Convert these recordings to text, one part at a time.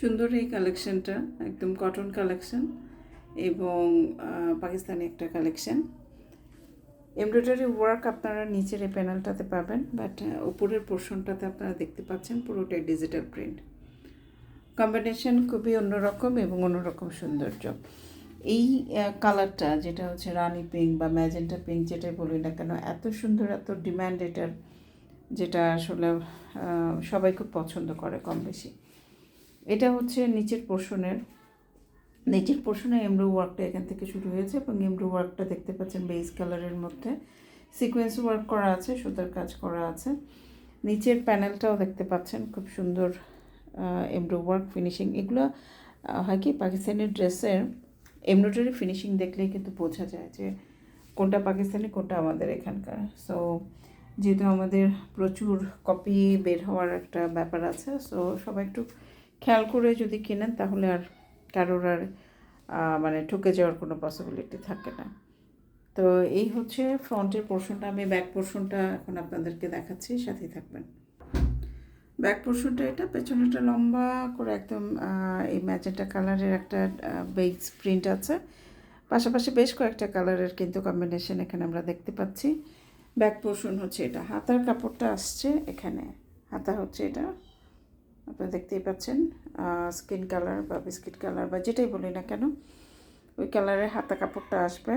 সুন্দর এই কালেকশনটা একদম কটন কালেকশন এবং পাকিস্তানি একটা কালেকশন এমব্রয়ডারি ওয়ার্ক আপনারা নিচের এই প্যানেলটাতে পাবেন বাট উপরের পোর্শনটাতে আপনারা দেখতে পাচ্ছেন পুরোটাই ডিজিটাল প্রিন্ট কম্বিনেশন খুবই অন্যরকম এবং অন্যরকম সৌন্দর্য। এই কালারটা যেটা হচ্ছে রানি পিঙ্ক বা ম্যাজেন্টা পিঙ্ক যেটাই বলি না কেন, এত সুন্দর, এত ডিম্যান্ড এটার যেটা আসলে সবাই খুব পছন্দ করে কম বেশি এটা হচ্ছে নিচের পোর্শনের, নিচের পোর্শনে এমব্রো ওয়ার্কটা এখান থেকে শুরু হয়েছে এবং এমব্রো ওয়ার্কটা দেখতে পাচ্ছেন বেস কালারের মধ্যে। সিকোয়েন্স ওয়ার্ক করা আছে, সুতার কাজ করা আছে। নিচের প্যানেলটাও দেখতে পাচ্ছেন, খুব সুন্দর এমব্রো ওয়ার্ক ফিনিশিং। এগুলো হয় কি পাকিস্তানি ড্রেসের এমব্রয়ডারি ফিনিশিং দেখলেই কিন্তু বোঝা যায় যে কোনটা পাকিস্তানি, কোনটা আমাদের এখানকার। সো যেহেতু আমাদের প্রচুর কপি বের হওয়ার একটা ব্যাপার আছে সো সবাই একটু খেয়াল করে যদি কেনেন, তাহলে আর কারোর আর মানে ঠকে যাওয়ার কোনো পসিবিলিটি থাকে না। তো এই হচ্ছে ফ্রন্টের পোর্শনটা আমি ব্যাক পোর্শনটা এখন আপনাদেরকে দেখাচ্ছি, সাথেই থাকবেন। ব্যাক পোর্শনটা এটা পেছনেটা লম্বা করে একদম এই ম্যাজেন্টা কালারের একটা বেস প্রিন্ট আছে। পাশাপাশি বেশ কয়েকটা কালারের কিন্তু কম্বিনেশন এখানে আমরা দেখতে পাচ্ছি। ব্যাক পোর্শন হচ্ছে এটা। হাতার কাপড়টা আসছে এখানে। হাতা হচ্ছে এটা। আপনারা দেখতেই পাচ্ছেন স্কিন কালার বা বিস্কিট কালার বা যেটাই বলি না কেন, ওই কালারের হাতা কাপড়টা আসবে।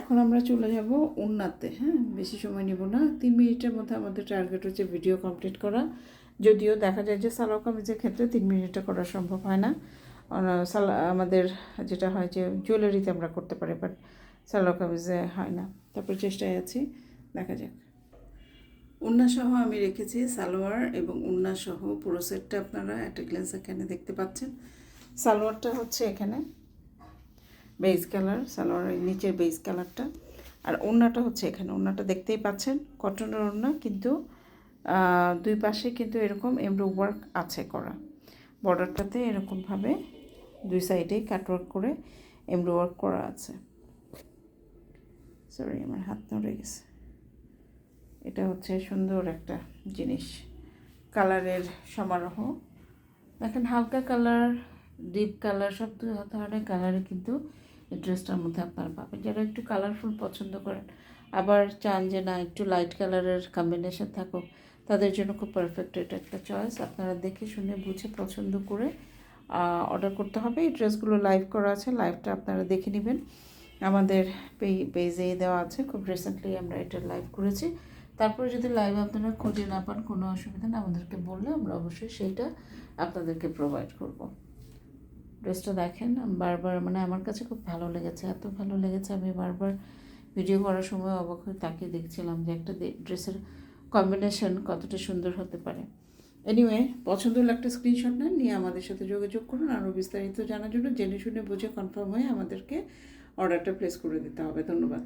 এখন আমরা চলে যাব উন্নাতে হ্যাঁ? বেশি সময় নেব না। তিন মিনিটের মধ্যে আমাদের টার্গেট হচ্ছে ভিডিও কমপ্লিট করা। যদিও দেখা যায় যে সালোয়ার কামিজের ক্ষেত্রে তিন মিনিটে করা সম্ভব হয় না। সালা, আমাদের যেটা হয় যে জুয়েলারিতে আমরা করতে পারি বাট সালোয়ার কামিজে হয় না। তারপর চেষ্টায় আছি, দেখা যাক। উন্না সহ আমি রেখেছি সালোয়ার এবং উন্না সহ পুরো সেটটা আপনারা একটা গ্লেন্স এখানে দেখতে পাচ্ছেন। সালোয়ারটা হচ্ছে এখানে বেস কালার সালোয়ারের নিচের বেস কালারটা আর ওড়নাটা হচ্ছে এখানে ওড়নাটা দেখতেই পাচ্ছেন, কটনের ওড়না কিন্তু দুই পাশে কিন্তু এরকম এমব্রো ওয়ার্ক আছে করা। বর্ডারটাতে এরকমভাবে দুই সাইডেই কাটওয়ার্ক করে এমব্রো ওয়ার্ক করা আছে। সরি আমার হাত নড়ে গেছে। এটা হচ্ছে সুন্দর একটা জিনিস। কালারের সমারোহ। দেখেন হালকা কালার, ডিপ কালার, সব ধরনের কালারে কিন্তু এই ড্রেসটার মধ্যে আপনারা পাবেন। যারা একটু কালারফুল পছন্দ করেন, আবার চান যে না একটু লাইট কালারের কম্বিনেশন থাকুক, তাদের জন্য খুব পারফেক্ট এটা একটা চয়েস আপনারা দেখে শুনে, বুঝে, পছন্দ করে অর্ডার করতে হবে। এই ড্রেসগুলো লাইভ করা আছে লাইভটা আপনারা দেখে নেবেন। আমাদের পেজে দেওয়া আছে। খুব রিসেন্টলি আমরা এটা লাইভ করেছি। তারপরে যদি লাইভ আপনারা খুঁজে না পান, কোনো অসুবিধা না আমাদেরকে বললে আমরা অবশ্যই সেইটা আপনাদেরকে প্রোভাইড করব। ড্রেসটা দেখেন, বারবার মানে আমার কাছে খুব ভালো লেগেছে, এত ভালো লেগেছে, আমি বারবার ভিডিও করার সময় অবাক হয়ে তাকিয়ে দেখছিলাম যে একটা ড্রেসের কম্বিনেশন কতটা সুন্দর হতে পারে। এনিওয়ে পছন্দ হলে একটা স্ক্রিনশট নেন, নিয়ে আমাদের সাথে যোগাযোগ করুন, আরও বিস্তারিত জানার জন্য জেনে শুনে বুঝে কনফার্ম হয়ে আমাদেরকে অর্ডারটা প্লেস করে দিতে হবে। ধন্যবাদ।